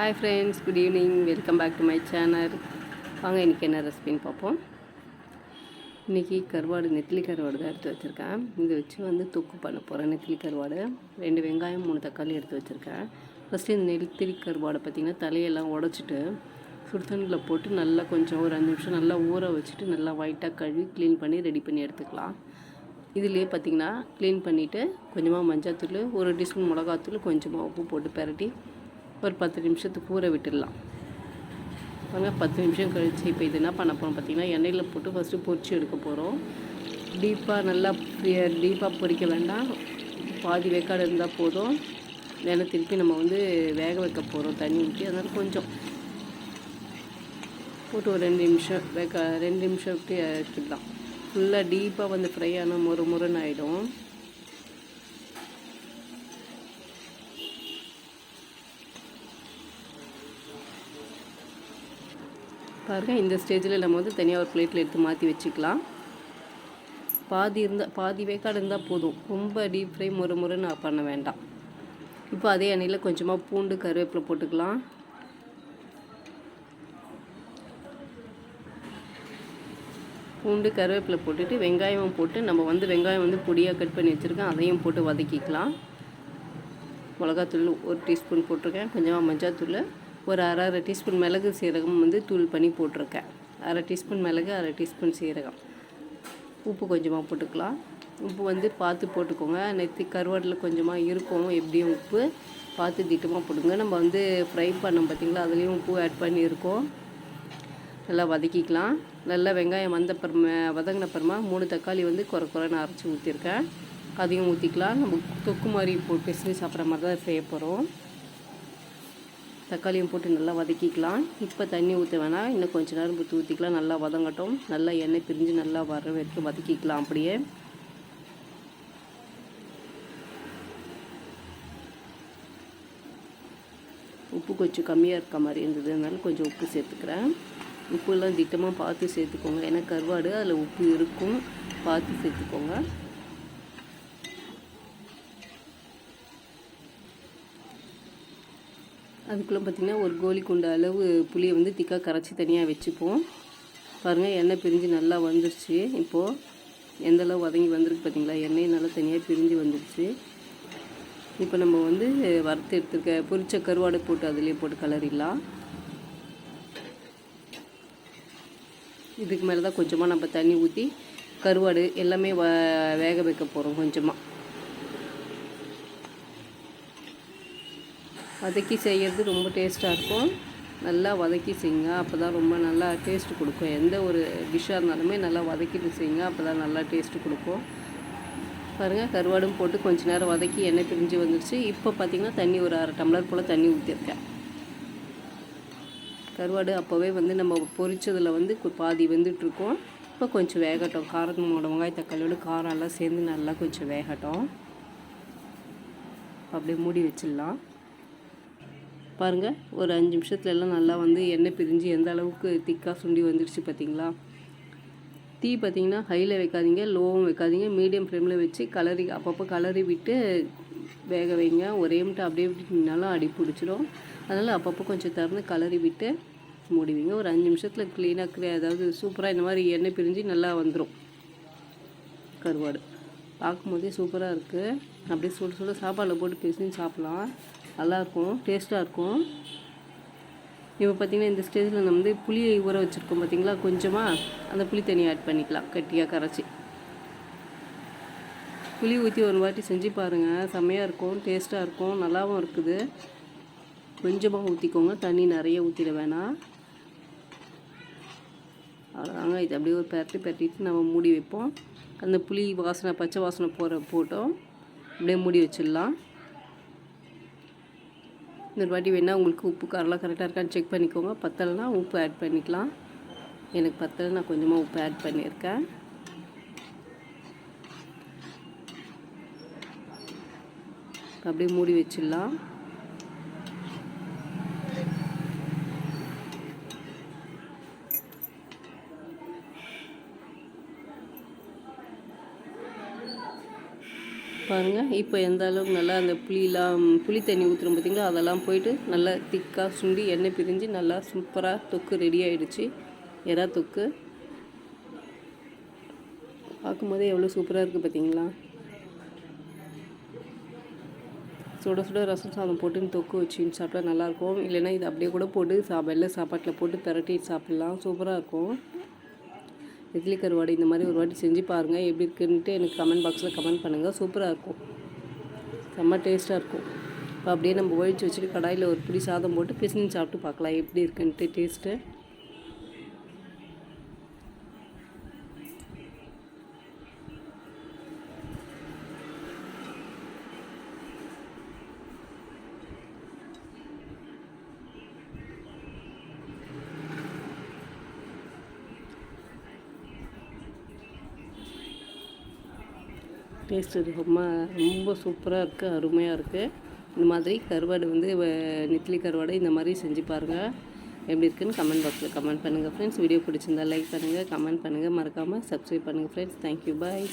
Hi friends good evening welcome back to my channel வாங்க இன்றைக்கி என்ன ரெசிபின்னு பார்ப்போம். இன்றைக்கி கருவாடு நெத்திலி கருவாடு தான் எடுத்து வச்சுருக்கேன். இதை வச்சு வந்து தொக்கு பண்ண போகிறேன் நெத்திலி கருவாடு. ரெண்டு வெங்காயம் மூணு தக்காளி எடுத்து வச்சுருக்கேன். ஃபஸ்ட்டு இந்த நெத்திலி கருவாடை பார்த்திங்கன்னா தலையெல்லாம் உடச்சிட்டு சுடுதண்ணில் போட்டு நல்லா கொஞ்சம் ஒரு அஞ்சு நிமிஷம் நல்லா ஊற வச்சுட்டு நல்லா ஒயிட்டாக கழுவி க்ளீன் பண்ணி ரெடி பண்ணி எடுத்துக்கலாம். இதுலேயே பார்த்திங்கன்னா க்ளீன் பண்ணிவிட்டு கொஞ்சமாக மஞ்சள்தூள் ஒரு டீஸ்பூன் மிளகாத்தூள் கொஞ்சமாக உப்பு போட்டு பெரட்டி ஒரு பத்து நிமிஷத்துக்கு ஊற விட்டுடலாம். பாருங்கள் பத்து நிமிஷம் கழித்து இப்போ இது என்ன பண்ண போகிறோம் பார்த்திங்கன்னா எண்ணெயில் போட்டு ஃபஸ்ட்டு பொரிச்சு எடுக்க போகிறோம் டீப்பாக நல்லா டீப்பாக பொரிக்க வேண்டாம். பாதி வேக்காடு இருந்தால் போதும். இல்லைன்னா திருப்பி நம்ம வந்து வேக வைக்க போகிறோம் தண்ணி ஊற்றி அதனால் கொஞ்சம் போட்டு ஒரு ரெண்டு நிமிஷம் வேக ரெண்டு நிமிஷம் விட்டு எடுத்துக்கலாம் ஃபுல்லாக டீப்பாக வந்து ஃப்ரை ஆனால் முறு முருன்னு ஆகிடும் பாருங்கள் இந்த ஸ்டேஜில் நம்ம வந்து தனியாக ஒரு பிளேட்டில் எடுத்து மாற்றி வச்சுக்கலாம். பாதி இருந்தால் பாதி வேக்காடு இருந்தால் போதும். ரொம்ப டீப் ஃப்ரை முறு முறுன்னு பண்ண வேண்டாம். இப்போ அதே எண்ணெயில் கொஞ்சமாக பூண்டு கருவேப்பிலை போட்டுக்கலாம். பூண்டு கருவேப்பிலை போட்டுட்டு வெங்காயமும் போட்டு நம்ம வந்து வெங்காயம் வந்து பொடியாக கட் பண்ணி வச்சுருக்கேன். அதையும் போட்டு வதக்கிக்கலாம். மிளகாத்தூள் ஒரு டீஸ்பூன் போட்டிருக்கேன். கொஞ்சமாக மஞ்சாத்தூள். ஒரு அரை அரை டீஸ்பூன் மிளகு சீரகம் வந்து தூள் பண்ணி போட்டிருக்கேன். அரை டீஸ்பூன் மிளகு அரை டீஸ்பூன் சீரகம். உப்பு கொஞ்சமாக போட்டுக்கலாம். உப்பு வந்து பார்த்து போட்டுக்கோங்க. நெத்தி கருவாட்டில் கொஞ்சமாக இருக்கும். எப்படியும் உப்பு பார்த்து திட்டமாக போடுங்க நம்ம வந்து ஃப்ரை பண்ணோம் பார்த்திங்களா அதுலேயும் உப்பு ஆட் பண்ணியிருக்கோம். நல்லா வதக்கிக்கலாம். நல்லா வெங்காயம் வந்த அப்புறமா வதங்கின பிறமா மூணு தக்காளி வந்து குறை குறைன்னு அரைச்சி ஊற்றிருக்கேன் அதையும் ஊற்றிக்கலாம் நம்ம தொக்கு மாதிரி போட்டு பிசைஞ்சு சாப்பிட்ற மாதிரி தான் செய்ய போகிறோம் தக்காளியும் போட்டு நல்லா வதக்கிக்கலாம். இப்போ தண்ணி ஊற்ற வேணாம். இன்னும் கொஞ்சம் நேரம் ஊற்றி ஊற்றிக்கலாம் நல்லா வதங்கட்டும். நல்லா எண்ணெய் பிரிஞ்சு நல்லா வர வரைக்கும் வதக்கிக்கலாம் அப்படியே. உப்பு கொஞ்சம் கம்மியாக இருக்க மாதிரி இருந்தது. அதனால கொஞ்சம் உப்பு சேர்த்துக்கிறேன். உப்புலாம் திட்டமாக பார்த்து சேர்த்துக்கோங்க. ஏன்னா கருவாடு அதில் உப்பு இருக்கும். பார்த்து சேர்த்துக்கோங்க. அதுக்குள்ளே பார்த்திங்கன்னா ஒரு கோழி குண்டு அளவு புளியை வந்து திக்காக கரைச்சி தனியாக வச்சுப்போம். பாருங்கள் எண்ணெய் பிரிஞ்சு நல்லா வந்துருச்சு. இப்போது எந்தளவு வதங்கி வந்திருக்கு பார்த்திங்களா? எண்ணெய் நல்லா தனியாக பிரிஞ்சு வந்துருச்சு. இப்போ நம்ம வந்து வறுத்து எடுத்துருக்க பொரிச்ச கருவாடை போட்டு அதிலே போட்டு கலரிடலாம். இதுக்கு மேலே தான் கொஞ்சமாக நம்ம தண்ணி ஊற்றி கருவாடு எல்லாமே வ வேக வைக்க போகிறோம் கொஞ்சமாக வதக்கி செய்கிறது ரொம்ப டேஸ்ட்டாக இருக்கும். நல்லா வதக்கி செய்யுங்க அப்போ தான் ரொம்ப நல்லா டேஸ்ட்டு கொடுக்கும். எந்த ஒரு டிஷ்ஷாக இருந்தாலுமே நல்லா வதக்கிட்டு செய்யுங்க அப்போ தான் நல்லா டேஸ்ட்டு கொடுக்கும். பாருங்கள் கருவாடும் போட்டு கொஞ்ச நேரம் வதக்கி எண்ணெய் பிரிஞ்சு வந்துடுச்சு இப்போ பார்த்திங்கன்னா தண்ணி ஒரு அரை டம்ளர் போல் தண்ணி ஊற்றிருக்கேன் கருவாடு அப்போவே வந்து நம்ம பொரிச்சதில் வந்து பாதி வெந்துட்டுருக்கோம். இப்போ கொஞ்சம் வேகட்டும். காரத்தோட வெங்காய தக்காளியோட காரம் எல்லாம் சேர்ந்து நல்லா கொஞ்சம் வேகட்டும். அப்படியே மூடி வச்சிடலாம். பாருங்கள் ஒரு அஞ்சு நிமிஷத்துல எல்லாம் நல்லா வந்து எண்ணெய் பிரிஞ்சு எந்த அளவுக்கு திக்காக சுண்டி வந்துடுச்சு பார்த்தீங்களா தீ பார்த்தீங்கன்னா ஹையில் வைக்காதீங்க லோவும் வைக்காதீங்க மீடியம் ஃப்ளேமில் வச்சு கலரி அப்பப்போ கலரி விட்டு வேக வைங்க. ஒரே மட்டும் அப்படியே விட்டுனாலும் அடி பிடிச்சிடும் அதனால் அப்பப்போ கொஞ்சம் திறந்து கலரி விட்டு மூடிவிங்க ஒரு அஞ்சு நிமிஷத்தில் க்ளீனாக அதாவது சூப்பராக இந்த மாதிரி எண்ணெய் பிரிஞ்சு நல்லா வந்துடும் கருவாடு. பார்க்கும்போதே சூப்பராக இருக்குது அப்படியே சுட சுட சாப்பாடில் போட்டு பிசைஞ்சு சாப்பிட்லாம். நல்லாயிருக்கும் டேஸ்ட்டாக இருக்கும் இப்போ பார்த்திங்கன்னா இந்த ஸ்டேஜில் நம்ம வந்து புளியை ஊற வச்சுருக்கோம் பார்த்திங்களா? கொஞ்சமாக அந்த புளி தண்ணி ஆட் பண்ணிக்கலாம் கட்டியாக கரைச்சி. புளி ஊற்றி ஒரு வாட்டி செஞ்சு பாருங்கள் செம்மையாக இருக்கும் டேஸ்ட்டாக இருக்கும் நல்லாவும் இருக்குது. கொஞ்சமாக ஊற்றிக்கோங்க தண்ணி நிறைய ஊற்றிட வேணாம். அவ்வளோதாங்க. இது அப்படியே ஒரு பரட்டி பரட்டிட்டு நம்ம மூடி வைப்போம். அந்த புளி வாசனை பச்சை வாசனை போகிற போட்டோம். அப்படியே மூடி வச்சிடலாம். இந்த வாட்டி வேணால் உங்களுக்கு உப்பு காரெலாம் கரெக்டாக இருக்கான்னு செக் பண்ணிக்கோங்க. பத்தலைனா உப்பு ஆட் பண்ணிக்கலாம். எனக்கு பத்தலை நான் கொஞ்சமாக உப்பு ஆட் பண்ணியிருக்கேன். அப்படியே மூடி வச்சிடலாம். பாருங்கள் இப்போ எந்த அளவுக்கு நல்லா அந்த புளியெலாம் புளி தண்ணி ஊற்றுறோம் பார்த்திங்களா அதெல்லாம் போயிட்டு நல்லா திக்காக சுண்டி எண்ணெய் பிரிஞ்சு நல்லா சூப்பராக தொக்கு ரெடி ஆகிடுச்சு எறா தொக்கு. பார்க்கும்போதே எவ்வளோ சூப்பராக இருக்குது பார்த்தீங்களா சுட சுட ரசம் சாதம் போட்டு தொக்கு வச்சுன்னு சாப்பிட்டா நல்லாயிருக்கும் இல்லைன்னா இது அப்படியே கூட போட்டு சா வெள்ளை சாப்பாட்டில் போட்டு பிரட்டி சாப்பிட்லாம். சூப்பராக இருக்கும். இட்லி கருவாடு இந்த மாதிரி ஒரு வாட்டி செஞ்சு பாருங்கள் எப்படி இருக்குன்ட்டு எனக்கு கமெண்ட் பாக்ஸில் கமெண்ட் பண்ணுங்கள் சூப்பராக இருக்கும். செம்ம டேஸ்ட்டாக இருக்கும். இப்போ அப்படியே நம்ம ஒழிச்சு வச்சுட்டு கடாயில் ஒரு புளி சாதம் போட்டு பிசினு சாப்பிட்டு பார்க்கலாம். எப்படி இருக்குன்ட்டு டேஸ்ட்டு டேஸ்ட்டு ரொம்ப ரொம்ப சூப்பராக இருக்குது அருமையாக இருக்குது இந்த மாதிரி கருவாடு வந்து வ- நெத்திலி கருவாடு இந்த மாதிரி செஞ்சு பாருங்கள் எப்படி இருக்குன்னு கமெண்ட் பாக்ஸில் கமெண்ட் பண்ணுங்கள் ஃப்ரெண்ட்ஸ் வீடியோ பிடிச்சிருந்தா லைக் பண்ணுங்கள் கமெண்ட் பண்ணுங்கள் மறக்காமல் சப்ஸ்கிரைப் பண்ணுங்கள் ஃப்ரெண்ட்ஸ் தேங்க்யூ பாய்